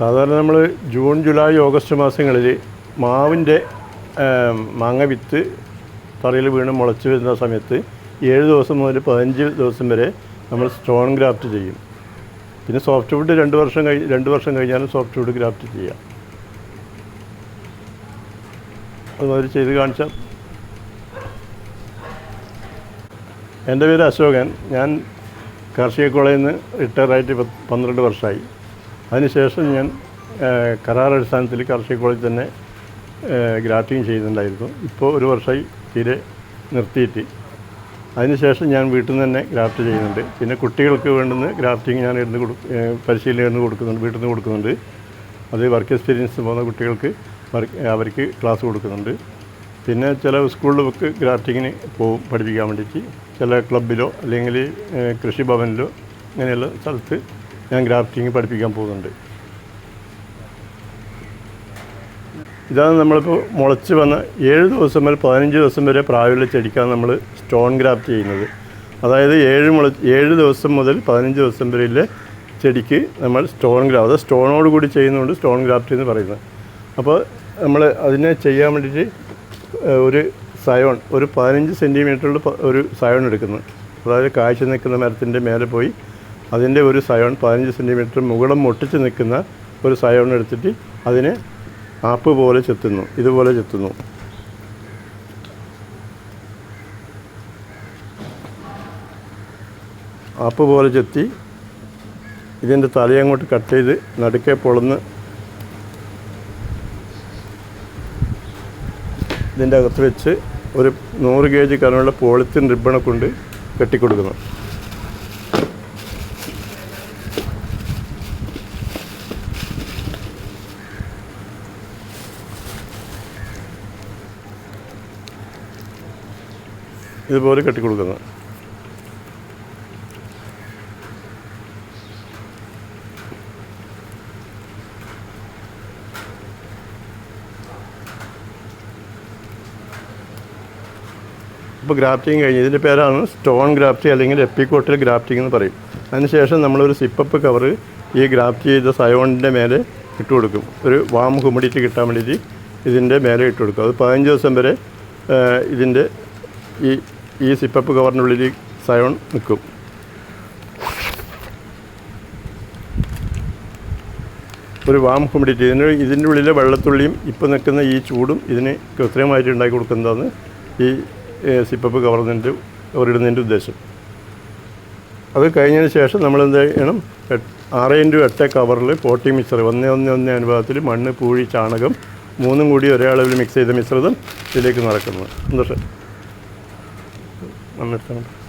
സാധാരണ നമ്മൾ June July August മാസങ്ങളിൽ മാവിന്റെ മാങ്ങ വിത്ത് തറയിൽ വീണ് മുളച്ച് വരുന്ന സമയത്ത് ഏഴ് ദിവസം മുതൽ പതിനഞ്ച് ദിവസം വരെ നമ്മൾ സ്റ്റോൺ ഗ്രാഫ്റ്റ് ചെയ്യും. പിന്നെ സോഫ്റ്റ് വുഡ് രണ്ട് വർഷം കഴി രണ്ട് വർഷം കഴിഞ്ഞാലും സോഫ്റ്റ് വുഡ് ഗ്രാഫ്റ്റ് ചെയ്യാം. അതുമാതിരി ചെയ്ത് കാണിച്ചാൽ. എന്റെ പേര് അശോകൻ. ഞാൻ കാർഷിക കോളേജിൽ നിന്ന് റിട്ടയറായിട്ട് പന്ത്രണ്ട് വർഷമായി. അതിനുശേഷം ഞാൻ കരാർ അടിസ്ഥാനത്തിൽ കാർഷിക കോളേജിൽ തന്നെ ഗ്രാഫ്റ്റിംഗ് ചെയ്യുന്നുണ്ടായിരുന്നു ഇപ്പോൾ ഒരു വർഷമായി തീരെ നിർത്തിയിട്ട്. അതിനുശേഷം ഞാൻ വീട്ടിൽ നിന്ന് തന്നെ ഗ്രാഫ്റ്റ് ചെയ്യുന്നുണ്ട്. പിന്നെ കുട്ടികൾക്ക് വേണ്ടുന്ന ഗ്രാഫ്റ്റിംഗ് ഞാൻ ഇരുന്ന് കൊടു പരിശീലനം ഇരുന്ന് കൊടുക്കുന്നുണ്ട് വീട്ടിൽ നിന്ന് കൊടുക്കുന്നുണ്ട്. അത് വർക്ക് എക്സ്പീരിയൻസ് പോകുന്ന കുട്ടികൾക്ക് വർക്ക് അവർക്ക് ക്ലാസ് കൊടുക്കുന്നുണ്ട്. പിന്നെ ചില സ്കൂളിലൊക്കെ ഗ്രാഫ്റ്റിങ്ങിന് പോകും പഠിപ്പിക്കാൻ വേണ്ടിയിട്ട്. ചില ക്ലബിലോ അല്ലെങ്കിൽ കൃഷിഭവനിലോ അങ്ങനെയുള്ള സ്ഥലത്ത് ഞാൻ ഗ്രാഫ്റ്റിംഗ് പഠിപ്പിക്കാൻ പോകുന്നുണ്ട്. ഇതാണ് നമ്മളിപ്പോൾ മുളച്ച് വന്ന ഏഴ് ദിവസം വരെ പതിനഞ്ച് ദിവസം വരെ പ്രായമുള്ള ചെടിക്കാണ് നമ്മൾ സ്റ്റോൺ ഗ്രാഫ്റ്റ് ചെയ്യുന്നത്. അതായത് ഏഴ് മുള ഏഴ് ദിവസം മുതൽ പതിനഞ്ച് ദിവസം വരെയുള്ള ചെടിക്ക് നമ്മൾ സ്റ്റോൺ ഗ്രാഫ്റ്റ് അത് സ്റ്റോണോട് കൂടി ചെയ്യുന്നതുകൊണ്ട് സ്റ്റോൺ ഗ്രാഫ്റ്റ് എന്ന് പറയുന്നത്. അപ്പോൾ നമ്മൾ അതിനെ ചെയ്യാൻ വേണ്ടിയിട്ട് ഒരു സയോൺ ഒരു പതിനഞ്ച് സെന്റിമീറ്ററിൽ ഒരു സയോൺ എടുക്കുന്നു. അതായത് കാഴ്ച നിൽക്കുന്ന മരത്തിന്റെ മേലെ പോയി അതിന്റെ ഒരു സയോൺ പതിനഞ്ച് സെന്റിമീറ്റർ മുകളം മുട്ടിച്ച് നിൽക്കുന്ന ഒരു സയോൺ എടുത്തിട്ട് അതിനെ ആപ്പ് പോലെ ചെത്തുന്നു ഇതുപോലെ ചെത്തുന്നു. ആപ്പ് പോലെ ചെത്തി ഇതിന്റെ തലയങ്ങോട്ട് കട്ട് ചെയ്ത് നടുക്കെ പൊളന്ന് ഇതിന്റെ അകത്ത് വെച്ച് ഒരു നൂറ് ഗേജ് കനമുള്ള പോളിത്തീൻ റിബണൊക്കെ കൊണ്ട് കെട്ടിക്കൊടുക്കുന്നു. ഇതുപോലെ കെട്ടിക്കൊടുക്കുന്നത് ഇപ്പോൾ ഗ്രാഫ്റ്റിംഗ് കഴിഞ്ഞ് ഇതിന്റെ പേരാണ് സ്റ്റോൺ ഗ്രാഫ്റ്റി അല്ലെങ്കിൽ എപ്പിക്കോട്ടിൽ ഗ്രാഫ്റ്റിംഗ് എന്ന് പറയും. അതിനുശേഷം നമ്മളൊരു സിപ്പപ്പ് കവർ ഈ ഗ്രാഫ്റ്റ് ചെയ്ത സയോണിന്റെ മേലെ ഇട്ട് കൊടുക്കും. ഒരു വാം ഹ്യൂമിഡിറ്റി കിട്ടാൻ വേണ്ടിയിട്ട് ഇതിന്റെ മേലെ ഇട്ട് കൊടുക്കും. അത് പതിനഞ്ച് ദിവസം വരെ ഇതിന്റെ ഈ ഈ സിപ്പപ്പ് കവറിനുള്ളിൽ സയോൺ നിൽക്കും. ഒരു വാം ഹ്യൂമിഡിറ്റി. ഇതിന് ഇതിന്റെ ഉള്ളിലെ വെള്ളത്തുള്ളിയും ഇപ്പോൾ നിൽക്കുന്ന ഈ ചൂടും ഇതിന് കൃത്രിമമായിട്ട് ഉണ്ടാക്കി കൊടുക്കുന്നതാണ് ഈ സിപ്പപ്പ് കവർന്നതിന്റെ കവറിടുന്നതിന്റെ ഉദ്ദേശം. അത് കഴിഞ്ഞതിന് ശേഷം നമ്മൾ എന്ത് ചെയ്യണം? ആറ് ഇന്റു എട്ട് കവറിൽ പോട്ടി മിക്സർ ഒന്ന് ഒന്ന് ഒന്ന് അനുപാതത്തിൽ മണ്ണ് പൂഴി ചാണകം മൂന്നും കൂടി ഒരേ അളവിൽ മിക്സ് ചെയ്ത മിശ്രിതം ഇതിലേക്ക് നടക്കുന്നത് സന്തോഷം. Anlatamam.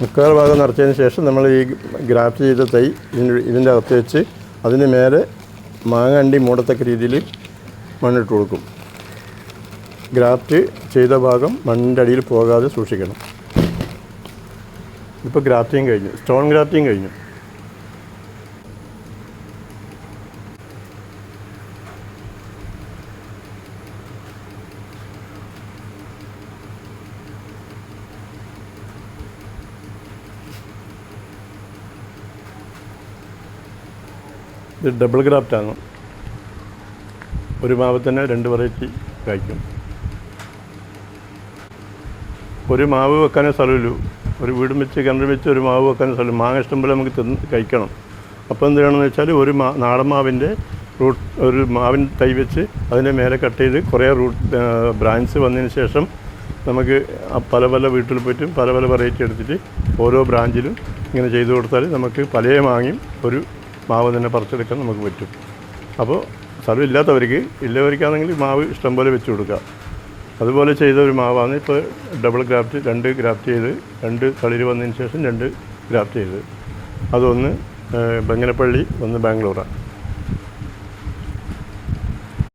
മുക്കാൽ ഭാഗം നിറച്ചതിന് ശേഷം നമ്മൾ ഈ ഗ്രാഫ്റ്റ് ചെയ്ത തൈ ഇതിന്റെ ഇതിന്റെ അകത്ത് വെച്ച് അതിന് മേലെ മാങ്ങണ്ടി മൂടത്തക്ക രീതിയിൽ മണ്ണിട്ട് കൊടുക്കും. ഗ്രാഫ്റ്റ് ചെയ്ത ഭാഗം മണ്ണിന്റെ അടിയിൽ പോകാതെ സൂക്ഷിക്കണം. ഇപ്പോൾ ഗ്രാഫ്റ്റിങ് കഴിഞ്ഞു. സ്റ്റോൺ ഗ്രാഫ്റ്റിങ് കഴിഞ്ഞു. ഇത് ഡബിൾ ഗ്രാഫ്റ്റാണ് ഒരു മാവ് തന്നെ രണ്ട് വെറൈറ്റി കായ്ക്കും ഒരു മാവ് വെക്കാനേ സ്ഥലമില്ലൂ. ഒരു വീടും വെച്ച് കിണറും വെച്ച് ഒരു മാവ് വെക്കാനേ സ്ഥലം മാങ്ങ ഇഷ്ടം പോലെ നമുക്ക് തിന്ന് കഴിക്കണം. അപ്പോൾ എന്ത് ചെയ്യണമെന്ന് വെച്ചാൽ ഒരു മാ നാടൻ മാവിന്റെ റൂട്ട് ഒരു മാവിൻ തൈ വെച്ച് അതിന്റെ മേലെ കട്ട് ചെയ്ത് കുറേ റൂട്ട് ബ്രാഞ്ച് വന്നതിന് ശേഷം നമുക്ക് പല പല വീട്ടിൽ പോയിട്ടും പല പല വെറൈറ്റി എടുത്തിട്ട് ഓരോ ബ്രാഞ്ചിലും ഇങ്ങനെ ചെയ്തു കൊടുത്താൽ നമുക്ക് പല മാങ്ങയും ഒരു മാവ് തന്നെ പറിച്ചെടുക്കാൻ നമുക്ക് പറ്റും. അപ്പോൾ സ്ഥലം ഇല്ലാത്തവർക്ക് ഇല്ലവർക്കാണെങ്കിൽ മാവ് ഇഷ്ടം പോലെ വെച്ച് കൊടുക്കുക. അതുപോലെ ചെയ്ത ഒരു മാവാണ് ഇപ്പോൾ ഡബിൾ ഗ്രാഫ്റ്റ് രണ്ട് ഗ്രാഫ്റ്റ് ചെയ്ത് രണ്ട് തളിര് വന്നതിന് ശേഷം രണ്ട് ഗ്രാഫ്റ്റ് ചെയ്ത്. അതൊന്ന് ബംഗനപ്പള്ളി ഒന്ന് ബാംഗ്ലൂറാണ്